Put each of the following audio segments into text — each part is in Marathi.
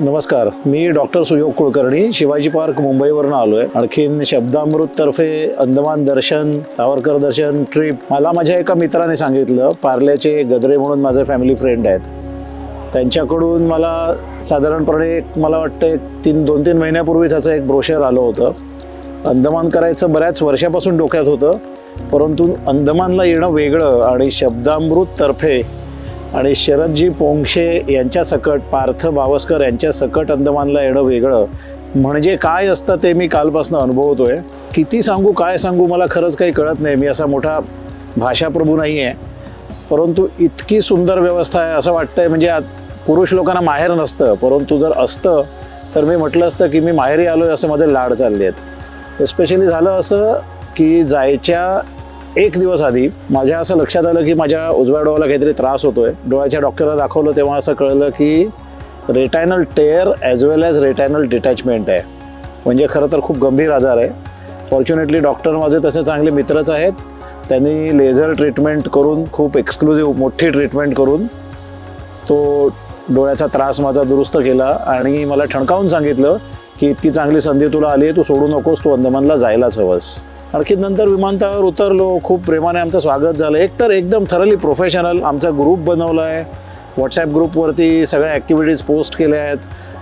नमस्कार. मी डॉक्टर सुयोग कुलकर्णी शिवाजी पार्क मुंबईवरून आलो आहे आणखीन शब्दामृततर्फे अंदमान दर्शन सावरकर दर्शन ट्रिप मला माझ्या एका मित्राने सांगितलं पार्ल्याचे गदरे म्हणून माझे फॅमिली फ्रेंड आहेत. त्यांच्याकडून मला साधारणपणे एक मला वाटतं एक तीन दोन तीन महिन्यापूर्वीच त्याचं एक ब्रोशर आलं होतं. अंदमान करायचं बऱ्याच वर्षापासून डोक्यात होतं परंतु अंदमानला येणं वेगळं आणि शब्दामृततर्फे आणि शरदजी पोंक्षे यांच्या सकट पार्थ बावस्कर यांच्या सकट अंदमानला येणं वेगळं. म्हणजे काय असतं ते मी कालपासून अनुभवतोय. किती सांगू काय सांगू मला खरंच काही कळत नाही. मी असा मोठा भाषाप्रभू नाही आहे परंतु इतकी सुंदर व्यवस्था आहे असं वाटतंय. म्हणजे आत- पुरुष लोकांना माहेर नसतं. परंतु जर असतं तर मी म्हटलं असतं की मी माहेरी आलो आहे असं माझे लाड चालले आहेत एस्पेशली झालं असं की जायच्या एक दिवस आधी माझ्या असं लक्षात आलं की माझ्या उजव्या डोळ्याला काहीतरी त्रास होतोय. डोळ्याच्या डॉक्टरला दाखवलं तेव्हा असं कळलं की retinal tear as well as retinal detachment आहे. म्हणजे खरं तर खूप गंभीर आजार आहे. फॉर्च्युनेटली डॉक्टर माझे तसे चांगले मित्रच आहेत. त्यांनी लेझर ट्रीटमेंट करून खूप एक्सक्लुझिव्ह मोठी ट्रीटमेंट करून तो डोळ्याचा त्रास माझा दुरुस्त केला आणि मला ठणकावून सांगितलं की इतकी चांगली संधी तुला आली आहे तू सोडू नकोस तू अंदमानला जायलाच हवंस. आणखी नंतर विमानतळावर उतरलो. खूप प्रेमाने आमचं स्वागत झालं. एकतर एकदम थरली प्रोफेशनल आमचा ग्रुप बनवला आहे व्हॉट्सॲप ग्रुपवरती सगळ्या ॲक्टिव्हिटीज पोस्ट केल्या आहेत.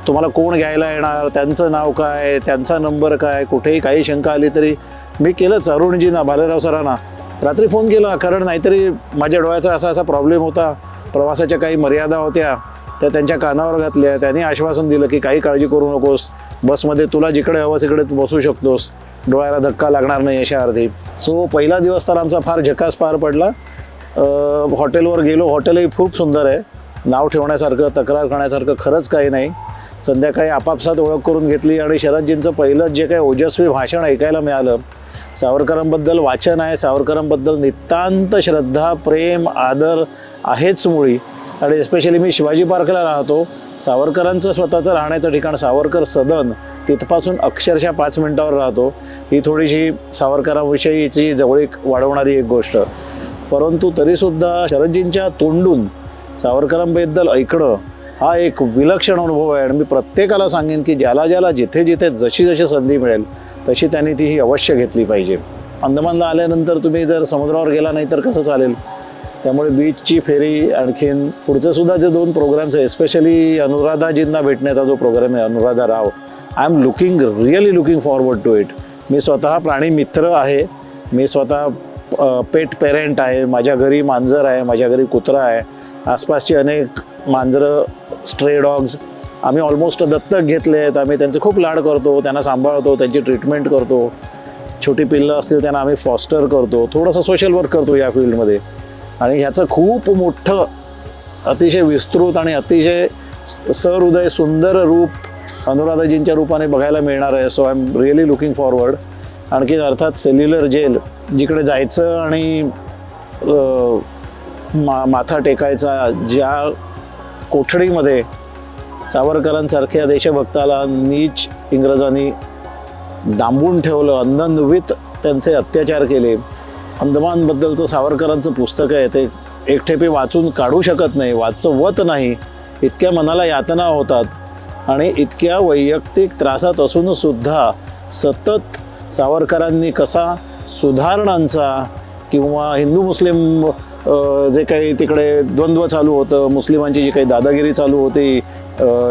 तुम्हाला कोण घ्यायला येणार? त्यांचं नाव काय? त्यांचा नंबर काय? कुठेही काही शंका आली तरी मी केलंच. अरुणजींना भालेराव सरांना. रात्री फोन केला कारण नाहीतरी माझ्या डोळ्याचा असा असा प्रॉब्लेम होता. प्रवासाच्या काही मर्यादा होत्या. त्या त्यांच्या कानावर घातल्या. त्यांनी आश्वासन दिलं की काही काळजी करू नकोस. बसमध्ये तुला जिकडे हवं तिकडे तू बसू शकतोस. डोळ्याला धक्का लागणार नाही अशा अर्धी सो पहिला दिवस तर आमचा फार झकास पार पडला. हॉटेलवर गेलो. हॉटेलही खूप सुंदर आहे. नाव ठेवण्यासारखं तक्रार करण्यासारखं खरंच काही नाही. संध्याकाळी आपापसात ओळख करून घेतली आणि शरदजींचं पहिलं जे काही ओजस्वी भाषण ऐकायला मिळालं सावरकरांबद्दल वाचन आहे. सावरकरांबद्दल नितांत श्रद्धा प्रेम आदर आहेच मुळी. आणि एस्पेशली मी शिवाजी पार्कला राहतो. सावरकरांचं स्वतःचं राहण्याचं ठिकाण सावरकर सदन तिथपासून अक्षरशः पाच मिनिटावर राहतो. ही थोडीशी सावरकरांविषयीची जवळीक वाढवणारी एक गोष्ट. परंतु तरीसुद्धा शरदजींच्या तोंडून सावरकरांबद्दल ऐकणं हा एक विलक्षण अनुभव आहे. आणि मी प्रत्येकाला सांगेन की ज्याला ज्याला जिथे जिथे जशी जशी संधी मिळेल तशी त्यांनी ती ही अवश्य घेतली पाहिजे. अंदमानला आल्यानंतर तुम्ही जर समुद्रावर गेला नाही तर कसं चालेल? त्यामुळे बीचची फेरी आणखीन पुढचं सुद्धा जे दोन प्रोग्राम्स आहे एस्पेशली अनुराधाजींना भेटण्याचा जो प्रोग्राम आहे Anuradha Rao I am looking really looking forward to it मी स्वतः प्राणी मित्र आहे. मी स्वतः पेट पेरेंट आहे. माझ्या घरी मांजर आहे माझ्या घरी कुत्रा आहे. आसपासची अनेक मांजरं स्ट्रे डॉग्स आम्ही ऑलमोस्ट दत्तक घेतले आहेत. आम्ही त्यांचे खूप लाड करतो त्यांना सांभाळतो त्यांची ट्रीटमेंट करतो. छोटी पिल्लं असतील त्यांना आम्ही फॉस्टर करतो. थोडंसं सोशल वर्क करतो या फील्डमध्ये आणि ह्याचं खूप मोठं अतिशय विस्तृत आणि अतिशय सहृदय सुंदर रूप अनुराधाजींच्या रूपाने बघायला मिळणार आहे. So I am really looking forward आणखीन अर्थात सेल्युलर जेल जिकडे जायचं आणि मा माथा टेकायचा ज्या कोठडीमध्ये सावरकरांसारख्या देशभक्ताला नीच इंग्रजांनी डांबून ठेवलं अन्ननवित त्यांचे अत्याचार केले अंदमानबद्दलचं सावरकरांचं पुस्तक आहे ते एकठेपे वाचून काढू शकत नाही वाचवत नाही. इतक्या मनाला यातना होतात आणि इतक्या वैयक्तिक त्रासात असूनसुद्धा सतत सावरकरांनी कसा सुधारणांचा किंवा हिंदू मुस्लिम जे काही तिकडे द्वंद्व चालू होतं मुस्लिमांची जी काही दादागिरी चालू होती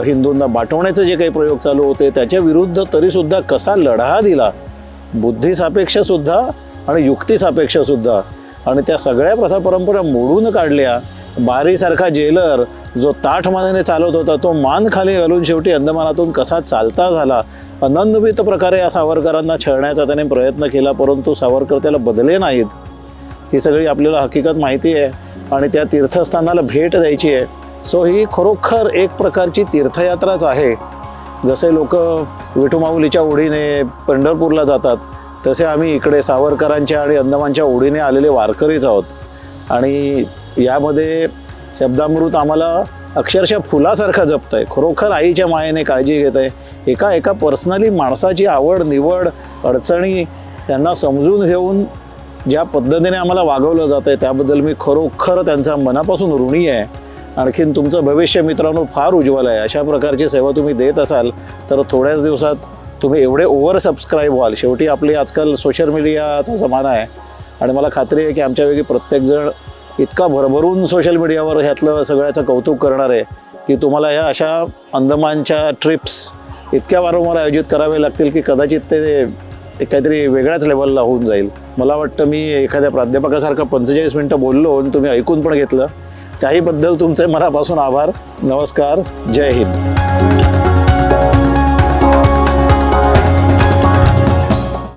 हिंदूंना बाटवण्याचे जे काही प्रयोग चालू होते त्याच्या विरुद्ध तरीसुद्धा कसा लढा दिला? बुद्धिसापेक्ष सुद्धा आणि युक्ती सुद्धा. आणि त्या सगळ्या प्रथा परंपरा मोडून काढल्या. बारीसारखा जेलर जो ताठमानाने चालत होता तो मान खाली घालून शेवटी अंदमानातून कसा चालता झाला? अनन्वित प्रकारे या सावरकरांना छळण्याचा त्याने प्रयत्न केला परंतु सावरकर त्याला बदले नाहीत. ही सगळी आपल्याला हकीकत माहिती आहे आणि त्या तीर्थस्थानाला भेट द्यायची आहे. सो ही खरोखर एक प्रकारची तीर्थयात्राच आहे. जसे लोक विठुमाऊलीच्या ओढीने पंढरपूरला जातात तसे आम्ही इकडे सावरकरांच्या आणि अंदमानच्या ओढीने आलेले वारकरीच आहोत. आणि यामध्ये शब्दामृत आम्हाला अक्षरशः फुलासारखं जपत आहे खरोखर आईच्या मायेने काळजी घेत आहे एका एका पर्सनली माणसाची आवड निवड अडचणी त्यांना समजून घेऊन ज्या पद्धतीने आम्हाला वागवलं जातं आहे त्याबद्दल मी खरोखर त्यांचा मनापासून ऋणी आहे. आणखीन तुमचं भविष्य मित्रांनो फार उज्ज्वल आहे. अशा प्रकारची सेवा तुम्ही देत असाल तर थोड्याच दिवसात तुम्ही एवढे ओव्हर सबस्क्राईब व्हाल. शेवटी आपली आजकाल सोशल मीडियाचा जमाना आहे. आणि मला खात्री आहे की आमच्यापैकी प्रत्येकजण इतका भरभरून सोशल मीडियावर ह्यातलं सगळ्याचं कौतुक करणार आहे की तुम्हाला ह्या अशा अंदमानच्या ट्रिप्स इतक्या वारंवार आयोजित करावे लागतील की कदाचित ते काहीतरी वेगळ्याच लेवलला होऊन जाईल. मला वाटतं मी एखाद्या प्राध्यापकासारखं पंचेचाळीस मिनटं बोललो आणि तुम्ही ऐकून पण घेतलं. त्याहीबद्दल तुमचे मनापासून आभार. नमस्कार. जय हिंद.